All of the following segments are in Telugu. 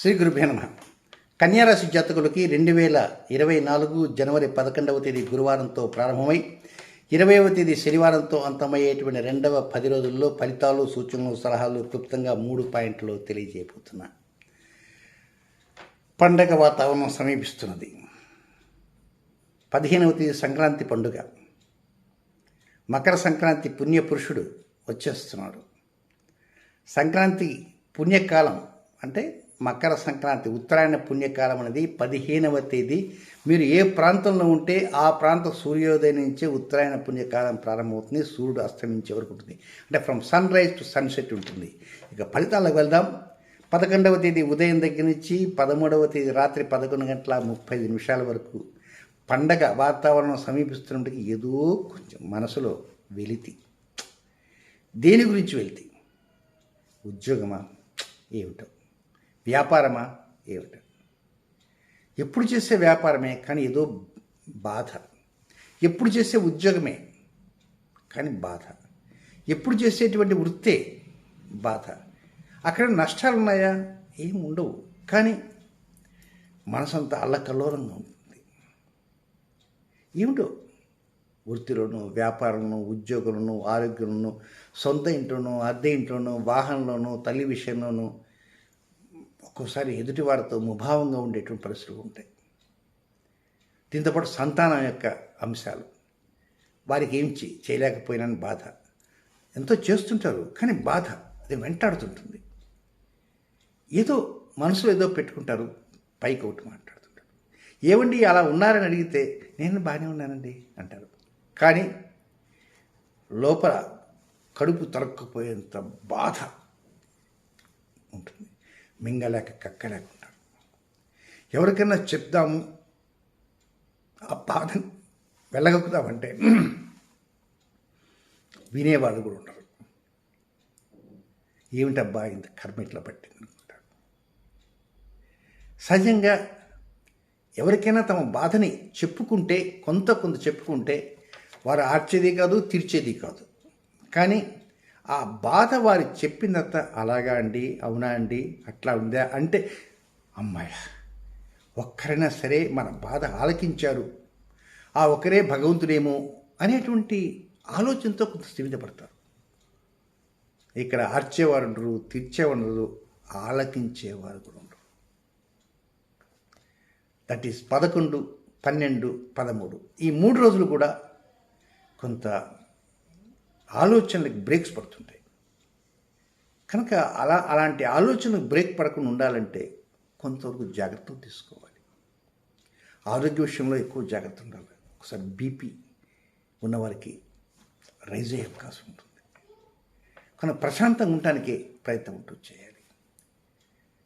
శ్రీ గురుభ్యో నమ. కన్యారాశి జాతకులకి రెండు వేల ఇరవై నాలుగు జనవరి పదకొండవ తేదీ గురువారంతో ప్రారంభమై ఇరవైవ తేదీ శనివారంతో అంతమయ్యేటువంటి రెండవ పది రోజుల్లో ఫలితాలు సూచనలు సలహాలు క్లుప్తంగా మూడు పాయింట్లు తెలియజేయబోతున్నా. పండగ వాతావరణం సమీపిస్తున్నది. పదిహేనవ తేదీ సంక్రాంతి పండుగ. మకర సంక్రాంతి పుణ్యపురుషుడు వచ్చేస్తున్నాడు. సంక్రాంతి పుణ్యకాలం అంటే మకర సంక్రాంతి ఉత్తరాయణ పుణ్యకాలం అనేది పదిహేనవ తేదీ. మీరు ఏ ప్రాంతంలో ఉంటే ఆ ప్రాంత సూర్యోదయం నుంచే ఉత్తరాయణ పుణ్యకాలం ప్రారంభమవుతుంది. సూర్యుడు అస్తమించే వరకు ఉంటుంది. అంటే from sunrise to sunset ఉంటుంది. ఇక ఫలితాలకు వెళ్దాం. పదకొండవ తేదీ ఉదయం దగ్గర నుంచి పదమూడవ తేదీ రాత్రి పదకొండు గంటల ముప్పై నిమిషాల వరకు పండగ వాతావరణం సమీపిస్తున్నప్పటికీ ఏదో కొంచెం మనసులో వెలితి. దేని గురించి వెళితే ఉద్యోగమా? ఏమిటో. వ్యాపారమా? ఏమిట? ఎప్పుడు చేసే వ్యాపారమే కానీ ఏదో బాధ. ఎప్పుడు చేసే ఉద్యోగమే కానీ బాధ. ఎప్పుడు చేసేటువంటి వృత్తే బాధ. అక్కడ నష్టాలు ఉన్నాయా ఏం ఉండవు. కానీ మనసంతా అల్లకల్లోరంగా ఉంటుంది ఏమిటో? వృత్తిలోను వ్యాపారంలోనూ ఉద్యోగంలోనూ ఆరోగ్యంలోను సొంత ఇంట్లోనూ అద్దె ఇంట్లోనూ వాహనంలోనూ తల్లి విషయంలోనూ ఒక్కోసారి ఎదుటి వారితో ముభావంగా ఉండేటువంటి పరిస్థితులు ఉంటాయి. దీంతోపాటు సంతానం యొక్క అంశాలు. వారికి ఏం చేయలేకపోయినా బాధ. ఎంతో చేస్తుంటారు కానీ బాధ అది వెంటాడుతుంటుంది. ఏదో మనసులో ఏదో పెట్టుకుంటారు పైకి ఒకటి మాట్లాడుతుంటారు. ఏమండి అలా ఉన్నారని అడిగితే నేను బాగానే ఉన్నానండి అంటారు. కానీ లోపల కడుపు తరక్కుపోయేంత బాధ ఉంటుంది. మింగలేక కక్కలేక ఎవరికైనా చెప్దాము ఆ బాధను వెళ్ళగక్కుదామంటే వినేవాళ్ళు కూడా ఉంటారు ఏమిటబ్బా ఇంత కర్మ ఇట్లా పట్టింది అనుకుంటారు సహజంగా ఎవరికైనా తమ బాధని చెప్పుకుంటే కొంత కొంత చెప్పుకుంటే వారు ఆర్చేది కాదు తీర్చేది కాదు. కానీ ఆ బాధ వారు చెప్పినంత అలాగా అండి అవునా అండి అట్లా ఉందా అంటే అమ్మాయ ఒక్కరైనా సరే మన బాధ ఆలకించారు. ఆ ఒకరే భగవంతుడేమో అనేటువంటి ఆలోచనతో కొంత స్థిమితపడతారు ఇక్కడ ఆర్చేవారు ఉండరు తీర్చేవారు ఆలకించేవారు కూడా ఉండరు. దట్ ఈస్ పదకొండు పన్నెండు పదమూడు. ఈ మూడు రోజులు కూడా కొంత ఆలోచనలకు బ్రేక్స్ పడుతుంటాయి. కనుక అలా అలాంటి ఆలోచనలకు బ్రేక్ పడకుండా ఉండాలంటే కొంతవరకు జాగ్రత్తలు తీసుకోవాలి. ఆరోగ్య విషయంలో ఎక్కువ జాగ్రత్త ఉండాలి. ఒకసారి బీపీ ఉన్నవారికి రైజ్ అయ్యే అవకాశం ఉంటుంది. కానీ ప్రశాంతంగా ఉండటానికి ప్రయత్నం ఉంటూ చేయాలి.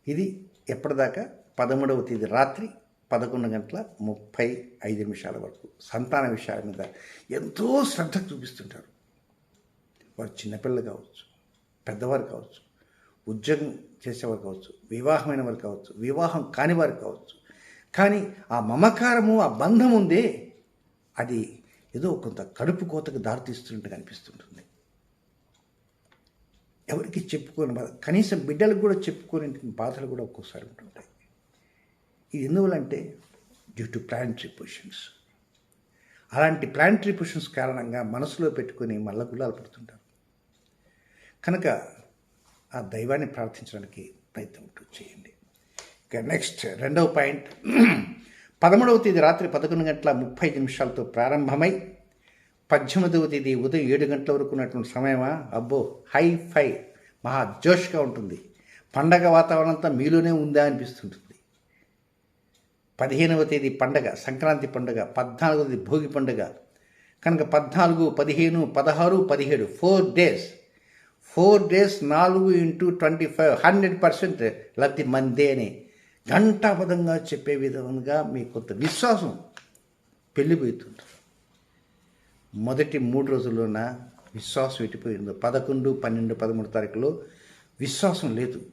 ఇది ఎప్పటిదాకా పదమూడవ తేదీ రాత్రి పదకొండు గంటల ముప్పై ఐదు నిమిషాల వరకు సంతాన విషయాల మీద ఎంతో శ్రద్ధ చూపిస్తుంటారు. వారు చిన్నపిల్లలు కావచ్చు పెద్దవారు కావచ్చు ఉద్యోగం చేసేవారు కావచ్చు వివాహమైన వారు కావచ్చు వివాహం కాని వారు కావచ్చు. కానీ ఆ మమకారము ఆ బంధం ఉందే అది ఏదో కొంత కడుపు కోతకు దారితీస్తున్నట్టుగా అనిపిస్తుంటుంది ఎవరికి చెప్పుకోని బాధ కనీసం బిడ్డలకు కూడా చెప్పుకోని బాధలు కూడా ఒక్కోసారి ఉంటుంటాయి. ఇది ఎందువల్లంటే డ్యూ టు ప్లానిటరీ పొజిషన్స్ అలాంటి ప్లానిటరీ పొజిషన్స్ కారణంగా మనసులో పెట్టుకొని మళ్ళా గుల్లాలు పడుతుంటారు. కనుక ఆ దైవాన్ని ప్రార్థించడానికి ప్రయత్నం చేయండి. ఇక నెక్స్ట్ రెండవ పాయింట్. పదమూడవ తేదీ రాత్రి పదకొండు గంటల ముప్పై నిమిషాలతో ప్రారంభమై పద్దెనిమిదవ తేదీ ఉదయం ఏడు గంటల వరకు ఉన్నటువంటి సమయమా? అబ్బో హై ఫై మహా జోష్గా ఉంటుంది. పండగ వాతావరణం అంతా మీలోనే ఉందా అనిపిస్తుంటుంది. పదిహేనవ తేదీ పండగ సంక్రాంతి పండుగ పద్నాలుగవ తేదీ భోగి పండుగ. కనుక పద్నాలుగు పదిహేను పదహారు పదిహేడు ఫోర్ డేస్ ఫోర్ డేస్ నాలుగు into twenty five hundred percent లబ్ధి మందే అని ఘంటాపదంగా చెప్పే విధంగా మీ కొంత విశ్వాసం పెళ్ళిపోతుంది. మొదటి మూడు రోజుల్లోన విశ్వాసం ఎట్టిపోయిందో పదకొండు పన్నెండు పదమూడు తారీఖులో విశ్వాసం లేదు.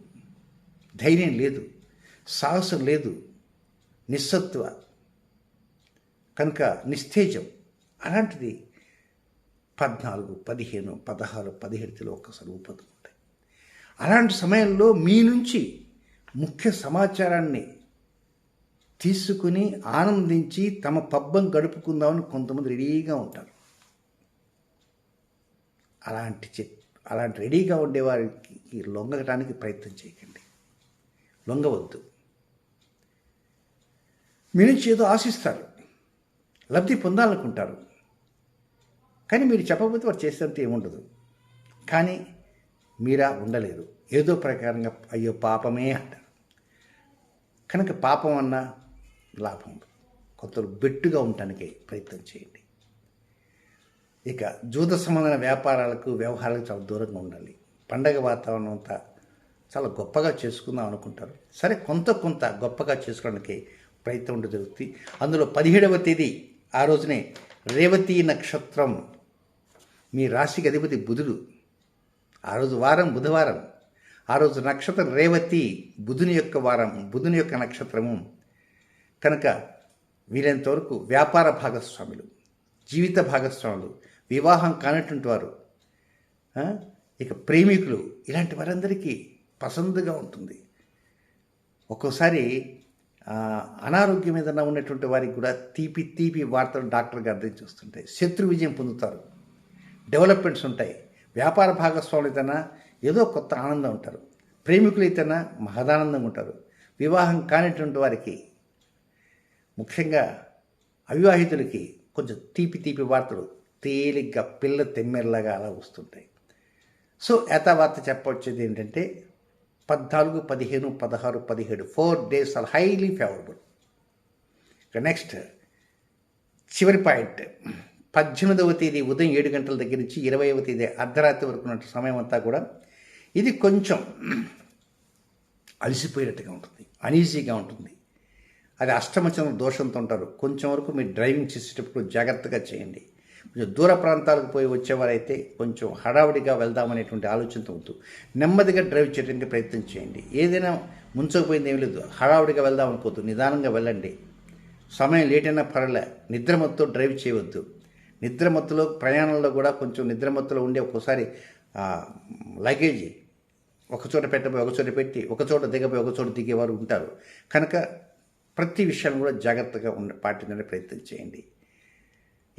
ధైర్యం లేదు. సాహసం లేదు. నిస్సత్వ. కనుక నిస్తేజం. అలాంటిది పద్నాలుగు పదిహేను పదహారు పదిహేడులో ఒక్కసారి ఊపదు అలాంటి సమయంలో మీ నుంచి ముఖ్య సమాచారాన్ని తీసుకుని ఆనందించి తమ పబ్బం గడుపుకుందామని కొంతమంది రెడీగా ఉంటారు. అలాంటి చె- అలాంటి రెడీగా ఉండేవారికి లొంగటానికి ప్రయత్నం చేయకండి. లొంగవద్దు. మీ నుంచి ఏదో ఆశిస్తారు. లబ్ధి పొందాలనుకుంటారు. కానీ మీరు చెప్పకపోతే వారు చేసేంత ఏముండదు. కానీ మీరా ఉండలేరు. ఏదో ప్రకారంగా అయ్యో పాపమే అంటారు. కనుక పాపం అన్న లాభం. కొంత బెట్టుగా ఉండటానికి ప్రయత్నం చేయండి. ఇక జూద సంబంధమైన వ్యాపారాలకు వ్యవహారాలకు చాలా దూరంగా ఉండాలి. పండగ వాతావరణం అంతా చాలా గొప్పగా చేసుకుందాం అనుకుంటారు. సరే కొంత కొంత గొప్పగా చేసుకోవడానికి ప్రయత్నం జరుగుతుంది అందులో పదిహేడవ తేదీ ఆ రోజునే రేవతి నక్షత్రం మీ రాశికి అధిపతి బుధుడు. ఆ రోజు వారం బుధవారం. ఆ రోజు నక్షత్రం రేవతి బుధుని యొక్క వారం బుధుని యొక్క నక్షత్రము. కనుక వీరంతవరకు వ్యాపార భాగస్వాములు జీవిత భాగస్వాములు వివాహం కానటువంటి వారు ఇక ప్రేమికులు ఇలాంటి వారందరికీ పసందుగా ఉంటుంది. ఒక్కోసారి అనారోగ్యం ఏదైనా ఉన్నటువంటి వారికి కూడా తీపి తీపి వార్తలు డాక్టర్ గారి దగ్గర చూస్తుంటాయి శత్రు విజయం పొందుతారు. డెవలప్మెంట్స్ ఉంటాయి. వ్యాపార భాగస్వాములు అయితేనా ఏదో కొత్త ఆనందం ఉంటారు. ప్రేమికులు అయితేనా మహదానందంగా ఉంటారు. వివాహం కానిటువంటి వారికి ముఖ్యంగా అవివాహితులకి కొంచెం తీపి తీపి వార్తలు తేలిగ్గా పిల్ల తెమ్మెల్లగా అలా వస్తుంటాయి. సో యథావార్త చెప్పవచ్చేది ఏంటంటే పద్నాలుగు పదిహేను పదహారు పదిహేడు four days are highly favourable. ఇక నెక్స్ట్ చివరి పాయింట్. పద్దెనిమిదవ తేదీ ఉదయం ఏడు గంటల దగ్గర నుంచి ఇరవైవ తేదీ అర్ధరాత్రి వరకు ఉన్న సమయం అంతా కూడా ఇది కొంచెం అలసిపోయినట్టుగా ఉంటుంది. అనీజీగా ఉంటుంది. అది అష్టమచంద్ర దోషంతో ఉంటారు. కొంచెం వరకు మీరు డ్రైవింగ్ చేసేటప్పుడు జాగ్రత్తగా చేయండి. కొంచెం దూర ప్రాంతాలకు పోయి వచ్చేవారైతే కొంచెం హడావుడిగా వెళ్దామనేటువంటి ఆలోచనతో ఉంటూ నెమ్మదిగా డ్రైవ్ చేయడానికి ప్రయత్నం చేయండి. ఏదైనా ముంచకపోయింది ఏమి లేదు. హడావుడిగా వెళ్దాం అనుకోవద్దు నిదానంగా వెళ్ళండి. సమయం లేట్ అయినా పర్లే నిద్రమత్తో డ్రైవ్ చేయవద్దు. నిద్రమత్తులో ప్రయాణంలో కూడా కొంచెం నిద్రమత్తులో ఉండే ఒక్కోసారి లగేజ్ ఒకచోట పెట్టబోయి ఒక చోట పెట్టి ఒక చోట దిగబోయి ఒక చోట దిగేవారు ఉంటారు. కనుక ప్రతి విషయాన్ని కూడా జాగ్రత్తగా ఉండ పాటించడానికి ప్రయత్నం చేయండి.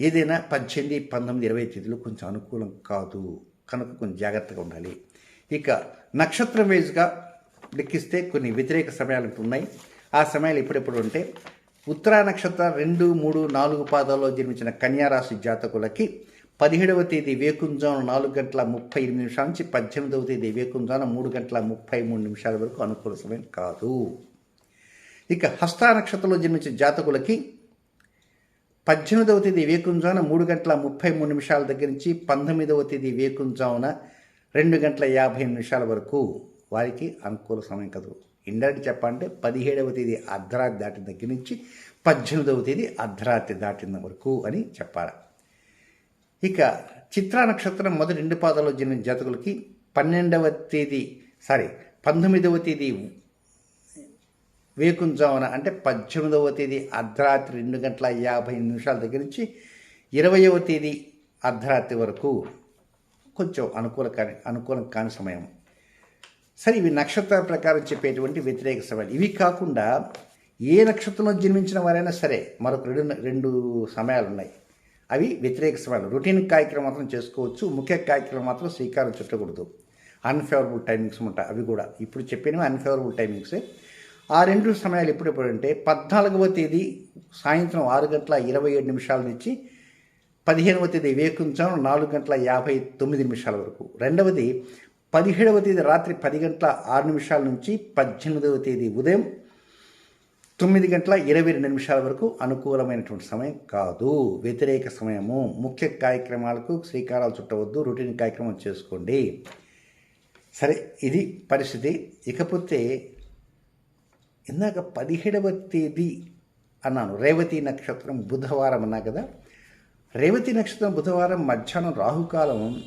ఏదైనా పద్దెనిమిది పంతొమ్మిది ఇరవై తేదీలు కొంచెం అనుకూలం కాదు. కనుక కొంచెం జాగ్రత్తగా ఉండాలి. ఇక నక్షత్రం వైజ్గా లెక్కిస్తే కొన్ని వ్యతిరేక సమయాలు ఉన్నాయి. ఆ సమయాలు ఎప్పుడెప్పుడు ఉంటే ఉత్తరా నక్షత్రం రెండు మూడు నాలుగు పాదాల్లో జన్మించిన కన్యారాశి జాతకులకి పదిహేడవ తేదీ వేకుంజాను నాలుగు గంటల ముప్పై ఎనిమిది నిమిషాల నుంచి పద్దెనిమిదవ తేదీ వేకుంజాన మూడు గంటల ముప్పై మూడు నిమిషాల వరకు అనుకూల సమయం కాదు. ఇక హస్త నక్షత్రంలో జన్మించిన జాతకులకి పద్దెనిమిదవ తేదీ వేకుంజాన మూడు గంటల ముప్పై మూడు నిమిషాల దగ్గర నుంచి పంతొమ్మిదవ తేదీ వేకుంజామున రెండు గంటల యాభై నిమిషాల వరకు వారికి అనుకూల సమయం కదు ఇండైరెక్ట్ చెప్పాలంటే పదిహేడవ తేదీ అర్ధరాత్రి దాటిన దగ్గర నుంచి పద్దెనిమిదవ తేదీ అర్ధరాత్రి దాటిన వరకు అని చెప్పాలి. ఇక చిత్రా నక్షత్రం మొదటి రెండు పాదాల్లో జన్మించిన జాతకులకి పన్నెండవ తేదీ సారీ పంతొమ్మిదవ తేదీ వేకుంజామున అంటే పద్దెనిమిదవ తేదీ అర్ధరాత్రి రెండు గంటల యాభై నిమిషాల దగ్గర నుంచి ఇరవయవ తేదీ అర్ధరాత్రి వరకు కొంచెం అనుకూల కాని అనుకూలం కాని సమయం. సరే ఇవి నక్షత్ర ప్రకారం చెప్పేటువంటి వ్యతిరేక సమయాలు ఇవి కాకుండా ఏ నక్షత్రంలో జన్మించిన వారైనా సరే మరొక రెండు రెండు సమయాలు ఉన్నాయి. అవి వ్యతిరేక సమయాలు రొటీన్ కార్యక్రమం మాత్రం చేసుకోవచ్చు. ముఖ్య కార్యక్రమం మాత్రం శ్రీకారం చుట్టకూడదు. అన్ఫేవరబుల్ టైమింగ్స్ ఉంటాయి అవి కూడా. ఇప్పుడు చెప్పినవి అన్ఫేవరబుల్ టైమింగ్సే ఆ రెండు సమయాలు ఎప్పుడెప్పుడు అంటే పద్నాలుగవ తేదీ సాయంత్రం ఆరు గంటల ఇరవై ఏడు నిమిషాల నుంచి పదిహేనవ తేదీ వేకుంచం నాలుగు గంటల యాభై తొమ్మిది నిమిషాల వరకు. రెండవది పదిహేడవ తేదీ రాత్రి పది గంటల ఆరు నిమిషాల నుంచి పద్దెనిమిదవ తేదీ ఉదయం తొమ్మిది గంటల ఇరవై రెండు నిమిషాల వరకు అనుకూలమైనటువంటి సమయం కాదు. వ్యతిరేక సమయము. ముఖ్య కార్యక్రమాలకు శ్రీకారాలు చుట్టవద్దు. రొటీన్ కార్యక్రమం చేసుకోండి. సరే ఇది పరిస్థితి. ఇకపోతే ఇందాక పదిహేడవ తేదీ అన్నాను. రేవతి నక్షత్రం బుధవారం అన్నా కదా. రేవతి నక్షత్రం బుధవారం మధ్యాహ్నం రాహుకాలం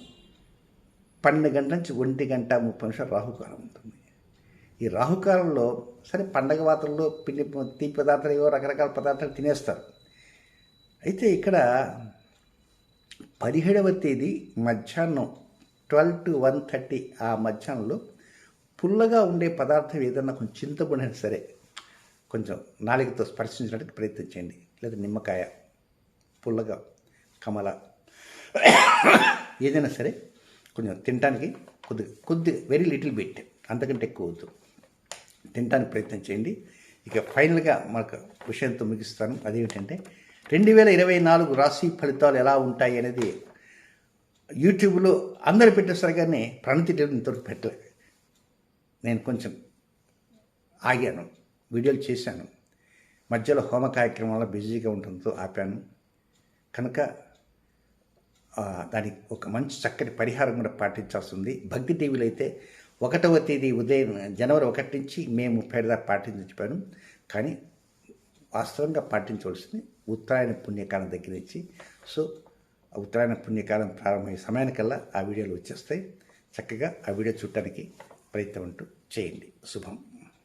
పన్నెండు గంటల నుంచి ఒంటి గంట ముప్పై నిమిషాలు రాహుకాలం ఉంటుంది. ఈ రాహుకాలంలో సరే పండగ వాతల్లో పిండి తీపి పదార్థాలు ఏవో రకరకాల పదార్థాలు తినేస్తారు. అయితే ఇక్కడ పదిహేడవ తేదీ మధ్యాహ్నం ట్వెల్వ్ టు వన్ థర్టీ ఆ మధ్యాహ్నంలో పుల్లగా ఉండే పదార్థం ఏదన్నా కొంచెం చింతపడిన సరే కొంచెం నాలుగుతో స్పర్శించడానికి ప్రయత్నించండి లేదా నిమ్మకాయ పుల్లగా కమల ఏదైనా సరే కొంచెం తినడానికి కొద్ది కొద్ది వెరీ లిటిల్ బిట్ అంతకంటే ఎక్కువ వద్దు. తినడానికి ప్రయత్నం చేయండి. ఇక ఫైనల్గా మనకు విషయంతో ముగిస్తాను. అదేమిటంటే రెండు వేల ఇరవై నాలుగు రాశి ఫలితాలు ఎలా ఉంటాయి అనేది యూట్యూబ్లో అందరు పెట్టేసరిగానే ప్రణతి ఇంతవరకు పెట్టలేదు నేను కొంచెం ఆగాను వీడియోలు చేశాను. మధ్యలో హోమ కార్యక్రమంలో బిజీగా ఉండడంతో ఆపాను. కనుక దానికి ఒక మంచి చక్కటి పరిహారం కూడా పాటించాల్సి ఉంది. భక్తి టీవీలో అయితే ఒకటవ తేదీ ఉదయం జనవరి ఒకటి నుంచి మే ముప్పై ఐదు దాకా పాటించి చెప్పాను. కానీ వాస్తవంగా పాటించవలసింది ఉత్తరాయణ పుణ్యకాలం దగ్గర నుంచి. సో ఉత్తరాయణ పుణ్యకాలం ప్రారంభమయ్యే సమయానికల్లా ఆ వీడియోలు వచ్చేస్తాయి. చక్కగా ఆ వీడియో చూడటానికి ప్రయత్నం అంటూ చేయండి. శుభం.